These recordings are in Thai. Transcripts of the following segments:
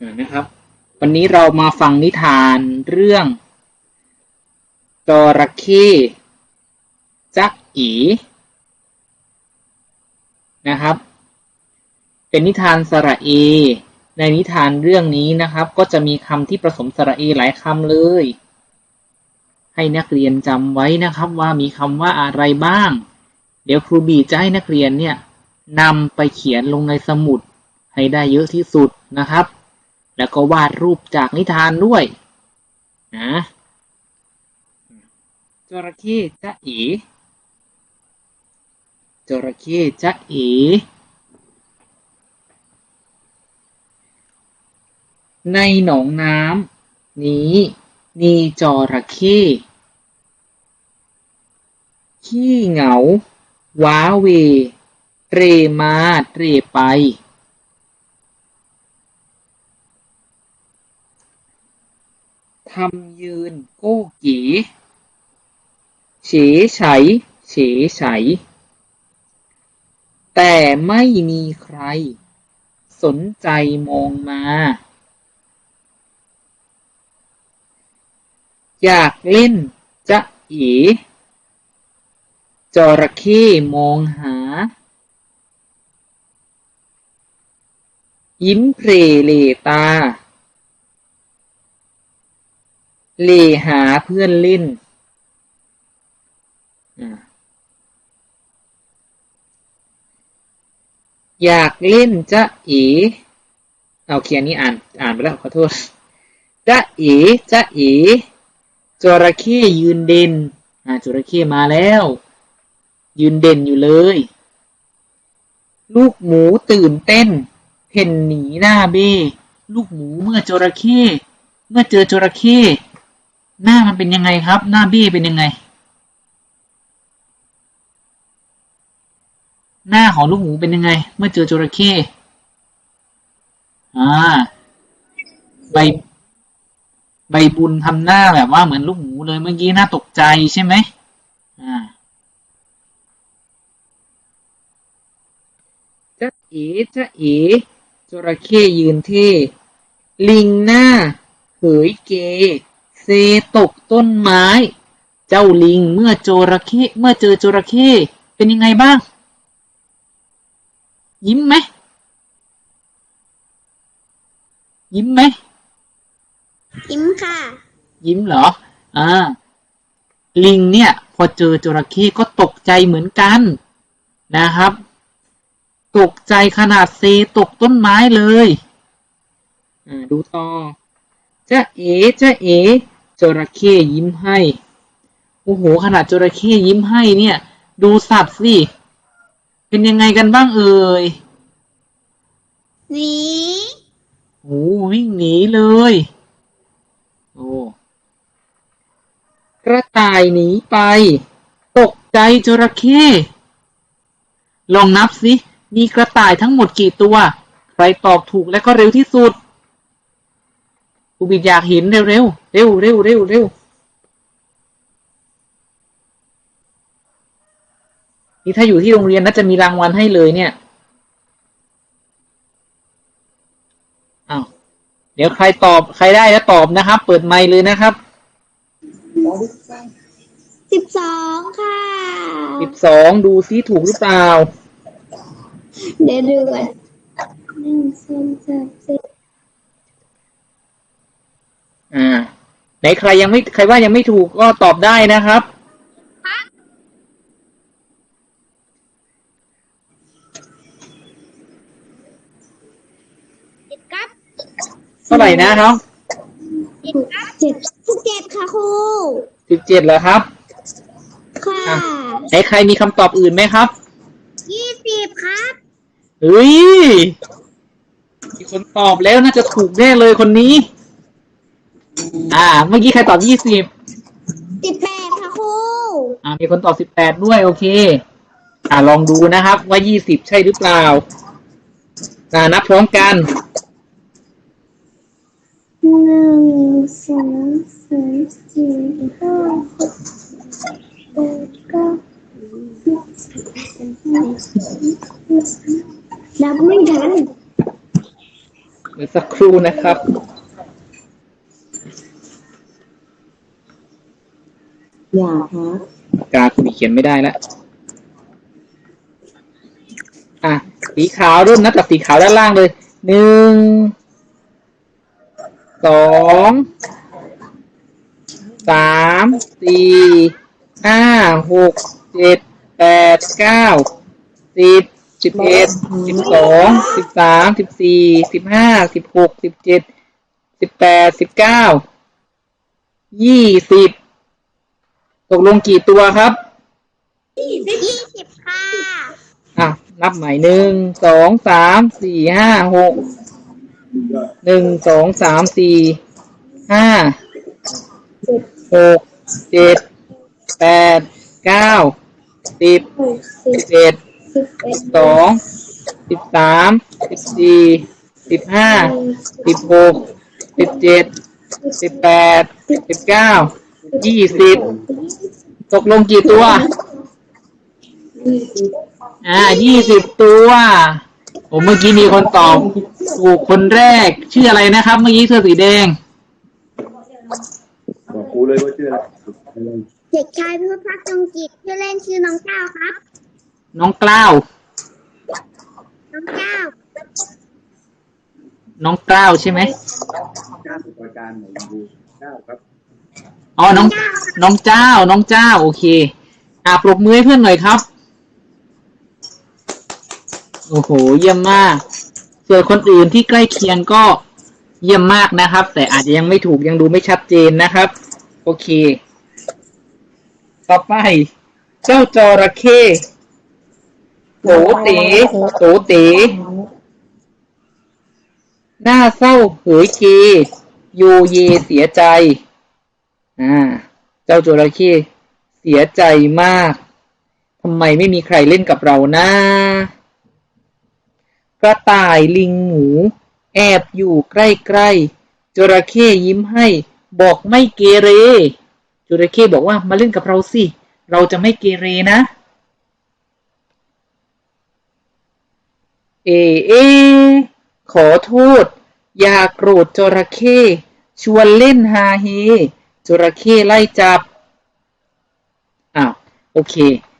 อ่านะครับ วันนี้เรามาฟังนิทานเรื่องจระเข้จ๊ะอีนะครับ เป็นนิทานสระเอ ในนิทานเรื่องนี้นะครับ ก็จะมีคำที่ผสมสระเอหลายคำเลย ให้นักเรียนจำไว้นะครับว่ามีคำว่าอะไรบ้าง เดี๋ยวครูบีจะให้นักเรียนเนี่ยนำไปเขียนลงในสมุดให้ได้เยอะที่สุดนะครับ แล้วก็วาดรูปจากนิทานด้วยนะจระเข้จะเอ๋จระเข้จะเอ๋ในหนองน้ำนี้มีจระเข้ขี้เหงา ว้าเว เตรมาเตรไป ทำยืนโก้กีเฉไฉเฉไฉแต่ไม่มีใคร สนใจมองมา อยากเล่นจะเอ๋จระเข้มองหา ยิ้มเพรเลตา เลหาเพื่อนเล่นอยากเล่นจะอ๋เอาเขียนนี้อ่านอ่านไปแล้วขอโทษจะอ๋จะอ๋จระเข้ยืนเด่นอ่าจระเข้มาแล้ว ยืนเด่นอยู่เลย ลูกหมูตื่นเต้น เพ่นหนีหน้าเบ้ลูกหมูเมื่อจระเข้เมื่อเจอจระเข้ หน้ามันเป็นยังไงครับ หน้าเบ้เป็นยังไง หน้าของลูกหมูเป็นยังไง เมื่อเจอจระเข้อ่าใบใบบุญทำหน้าแบบว่าเหมือนลูกหมูเลยเมื่อกี้หน่าตกใจใช่ไหมอ่าจะเอ๋จะเอ๋จระเข้ยืนเท่ลิงหน้า เหยเก เซตกต้นไม้ เจ้าลิงเมื่อจระเข้เมื่อเจอจระเข้เป็นยังไงบ้าง ยิ้มไหม ยิ้มไหม ยิ้มค่ะ ยิ้มเหรอ อ่า ลิงเนี่ย พอเจอจระเข้ก็ตกใจเหมือนกันนะครับ ตกใจขนาดเซตกต้นไม้เลย อ่า ดูต่อจะเอ๋จะเอ๋ จระเข้ยิ้มให้ โอ้โห ขนาดจระเข้ยิ้มให้เนี่ย ดูสัตว์สิ เป็นยังไงกันบ้างเอ่ยหนีโอ้วิ่งหนีเลย โอ้กระต่ายหนีไป ตกใจจระเข้ลองนับสิ มีกระต่ายทั้งหมดกี่ตัว ใครตอบถูกและก็เร็วที่สุด กูบิดอยากเห็นเร็วเร็วเร็วเร็วเร็วเร็วนี่ถ้าอยู่ที่โรงเรียนน่าจะมีรางวัลให้เลยเนี่ยอ้าวเดี๋ยวใครตอบใครได้แล้วตอบนะครับ เปิดไมค์เลยนะครับสิบสองค่ะสิบสองดูซิถูกหรือเปล่า เดี๋ยวดูก่อนหนึ่งสองสามสี่ อ่าไห นใครยังไม่ใครว่ายังไม่ถูกก็ตอบได้นะครับสิบครับเท่าไหร่นะน้องสิบครับเจ็ดสิบเจ็ดค่ะครูสิบเจ็ดเหรอครับค่ะอะไหนใครมีคำตอบอื่นไหมครับยี่สิบครับเฮ้ยมีคนตอบแล้วน่าจะถูกแน่เลยคนนี้ อ่า เมื่อกี้ใครตอบยี่สิบสิบแปดค่ะครูอ่า มีคนตอบสิบแปดด้วยโอเค อ่าลองดูนะครับ ว่ายี่สิบใช่หรือเปล่า อ่านับพร้อมกันหนึ่งสองสามสี่ห้าหกแปดเก้าสิบสิบเอ็ดสิบสองสิบสามนับไม่ทันเดี๋ยวสักครู่นะครับ อย่าครับกกาคุณเขียนไม่ได้แล้วอะ สีขาวเริ่มนับจากสีขาวด้านล่างเลย หนึ่ง สอง สาม สี่ ห้า หก เจ็ด แปด เก้า สิบ สิบเอ็ด สิบสอง สิบสาม สิบสี่ สิบห้า สิบหก สิบเจ็ด สิบแปด สิบเก้า ยี่สิบ ตกลงกี่ตัวครับ ยี่สิบค่ะอะ นับใหม่หนึ่งสองสามสี่ห้าหกหนึ่งสองสามสี่ห้าหกเจ็ดแปดเก้าสิบหกสิสิบบเอ็ดสิบเอ็ดสิบสองสิบสามสิบสี่สิบห้าสิบหกสิบเจ็ดสิบแปดสิบเก้า ยี่สิบตกลงกี่ตัวยี่สิบอ่ายี่สิบตัวผมเมื่อกี้มีคนตอบถูกคนแรก ชื่ออะไรนะครับ เมื่อกี้เสื้อสีแดง บอกครูเลยว่าชื่ออะไรเด็กชายพิพัฒน์จงจิตชื่อเล่นชื่อน้องก้าวครับ น้องกล้าว น้องก้าวน้องกล้าวใช่ไหมเจ้าประการของครูเจ้าครับ อ๋อน้องน้องเจ้า น้องเจ้า โอเค อ่าปรบมือให้เพื่อนหน่อยครับ โอ้โห เยี่ยมมาก ส่วนคนอื่นที่ใกล้เคียงก็เยี่ยมมากนะครับ แต่อาจจะยังไม่ถูกยังดูไม่ชัดเจนนะครับ โอเค ต่อไป เจ้าจระเข้โตเต๋โตเต๋หน้าเศร้าเหยเก โยเยเสียใจ อ่า เจ้าจระเข้เสียใจมากทำไมไม่มีใครเล่นกับเรานะกระต่ายลิงหมู แอบอยู่ใกล้ๆจระเข้ยิ้มให้ บอกไม่เกเรจระเข้บอกว่ามาเล่นกับเราสิ เราจะไม่เกเรนะ เอเอ ขอโทษ อย่าโกรธจระเข้ชวนเล่นฮาเฮ จระเข้ไล่จับ อ้าว โอเค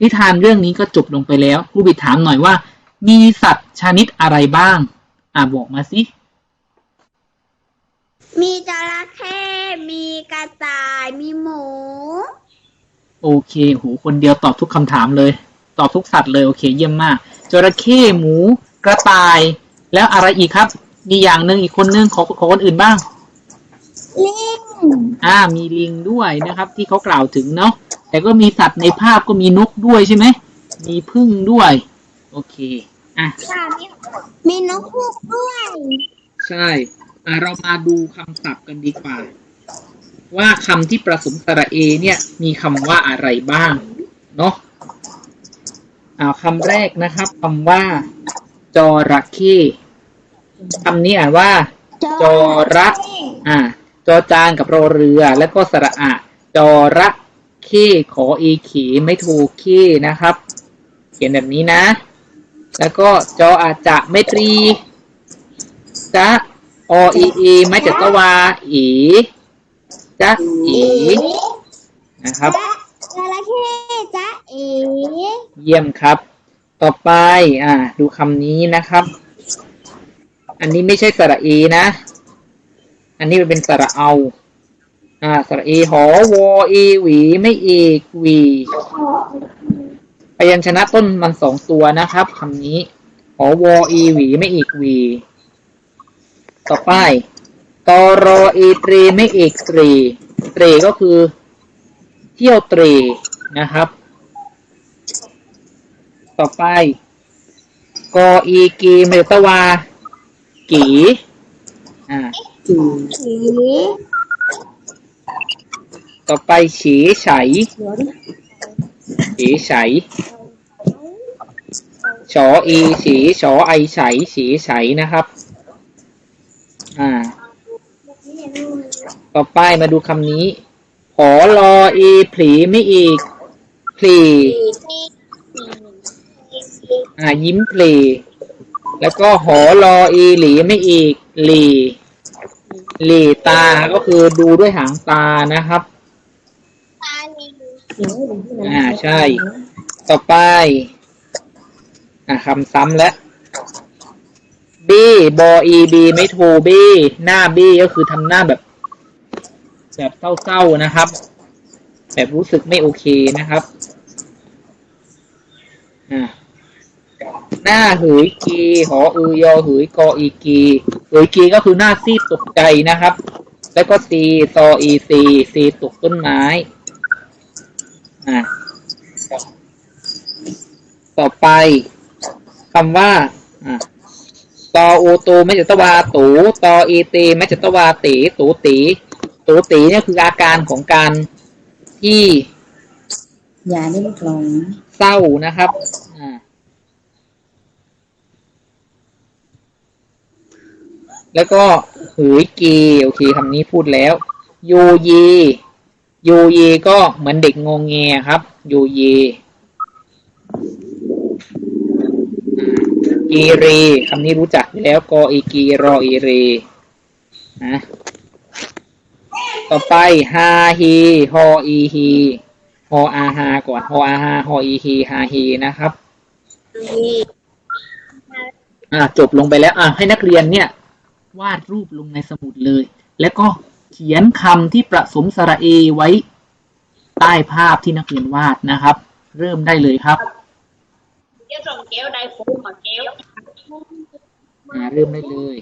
นิทานเรื่องนี้ก็จบลงไปแล้วครูบิดถามหน่อยว่า มีสัตว์ชนิดอะไรบ้าง อ่าบอกมาสิ มีจระเข้มีกระต่าย มีหมู โอเคโหคนเดียวตอบทุกคำถามเลย ตอบทุกสัตว์เลย โอเค เยี่ยมมาก จระเข้หมู กระต่าย แล้วอะไรอีกครับ มีอย่างหนึ่งอีกคนนึงขอขอคนอื่นบ้าง ลิงอ่ามีลิงด้วยนะครับ ที่เขากล่าวถึงเนาะแต่ก็มีสัตว์ในภาพก็มีนกด้วยใช่ไหมมีพึ่งด้วย โอเคอะค่ะมีมีนกฮูกด้วยใช่อะเรามาดูคำศัพท์กันดีกว่า ว่าคำที่ประสมสระเอ เนี่ย มีคำว่าอะไรบ้างเนาะอ่าคำแรกนะครับคำว่า จระเข้คำนี้อ่านว่าจอระอ่า จอจานกับรอเรือ แล้วก็สระอะจอระเข้ขอเอเขไม่โทเคนะครับ เขียนแบบนี้นะ แล้วก็จออาจะไม่ตรีจะอเอเอไม่จัตวาเอจะเอนะครับจระเข้จ๊ะเอ๋เยี่ยมครับ ต่อไป อ่า ดูคำนี้นะครับ อันนี้ไม่ใช่สระเอนะ อันนี้เป็นสระเอา อ่า สระเอหอวอเอหวี ไม่เอกวี พยัญชนะต้นมันสองตัวนะครับคำนี้หอวอเอหวี ไม่เอกวี ต่อไปตอรอเอตรีไม่เอกตรเตรีก็คือ เที่ยวตรีนะครับ ต่อไปกออีเกเมตวา กี อ่า ผีต่อไปเฉไฉเฉไฉชอเอเฉชอไอไฉเฉไฉนะครับ อ่า ต่อไปมาดูคำนี้หอรอเอผลีไม่อีกผลีอ่ายิ้มเพลแล้วก็หอรออีหลีไม่อีกหลี หลีตาก็คือดูด้วยหางตานะครับอ่าใช่ ต่อไป อ่าคำซ้ำแล้วบีบออีบีไม่โทบีหน้าบีก็คือทำหน้าแบบ แบบเศร้าๆนะครับ แบบรู้สึกไม่โอเคนะครับอ่าหน้าหืยกีหออือยอหืยกออีกี หืยกีก็คือหน้าซีดตกใจนะครับ แล้วก็ซีซออีซีซีตกต้นไม้อ่าต่อไปคำว่าอ่าตอโอโตไม่จัตวาตูตอเอเตไม่จัตวาตีตูตีตูตีเนี่ยคืออาการของการที่อย่าได้ลูกหลงเศร้านะครับ อ่า แล้วก็หืยกีโอเคคำนี้พูดแล้ว ยูยียูยีก็เหมือนเด็กงงเงครับ ยูยีอ่าอีรีคำนี้รู้จักอยู่แล้วกออีกีรออีรีนะต่อไปฮาฮีฮออีฮีฮออาฮาก่อนฮออาฮาฮออีฮีฮาฮีนะครับอ่าจบลงไปแล้วอ่าให้นักเรียนเนี่ย วาดรูปลงในสมุดเลย แล้วก็เขียนคำที่ประสมสระเอไว้ใต้ภาพที่นักเรียนวาดนะครับ เริ่มได้เลยครับ kéo trồng kéo đây phủ mà kéo อ่าเริ่มได้เลย